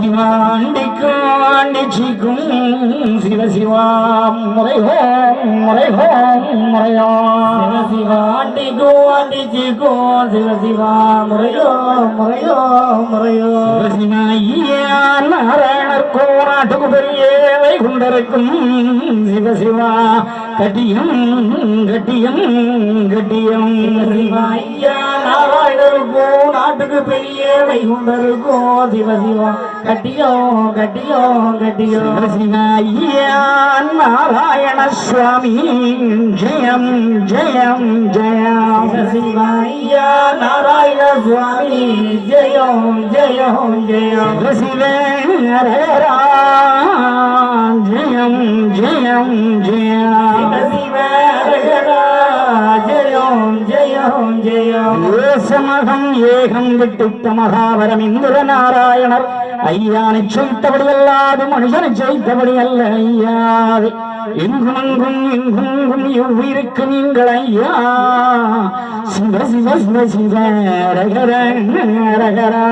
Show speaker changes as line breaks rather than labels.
சிவாண்டிக்கும் ஆண்டிச்சிக்கும் சிவசிவா முறையோ முறையோ முறையோ
சிவ சிவா முறையோ முறையோ முறையோ
சிவசிவா ஐயா. நாராயணர் பெரிய வைகுண்டருக்கும் சிவசிவா கட்டியம் கட்டியம் கட்டியம்
சிவாய்யா நாட்டுக்கு பெரிய வைகுண்டருக்கோ சிவ சிவா கட்டியோ கட்டியோ கட்டியோ
சிவசிவா ஐயா நாராயண சுவாமி ஜெயம் ஜெயம் ஜெயம்
சிவ ஐயா நாராயண சுவாமி ஜெயம் ஜெயம் ஜெயம்
சிவசிவேரா ஜெயம் ஜெயம் ஜெயம்
சிவ
ஏசமகம் ஏகம் விட்டுத்த மகாபரம் இந்திர நாராயணர் ஐயானை ஜெயித்தபடி அல்லாது மனுஷனை ஜெயித்தபடி அல்ல ஐயாவே எங்கும் அங்கும் எங்கும் இவ்வுயிருக்கு நீங்கள் ஐயா. சிவ சிவ சிவ சிவ ரகர ரகரா.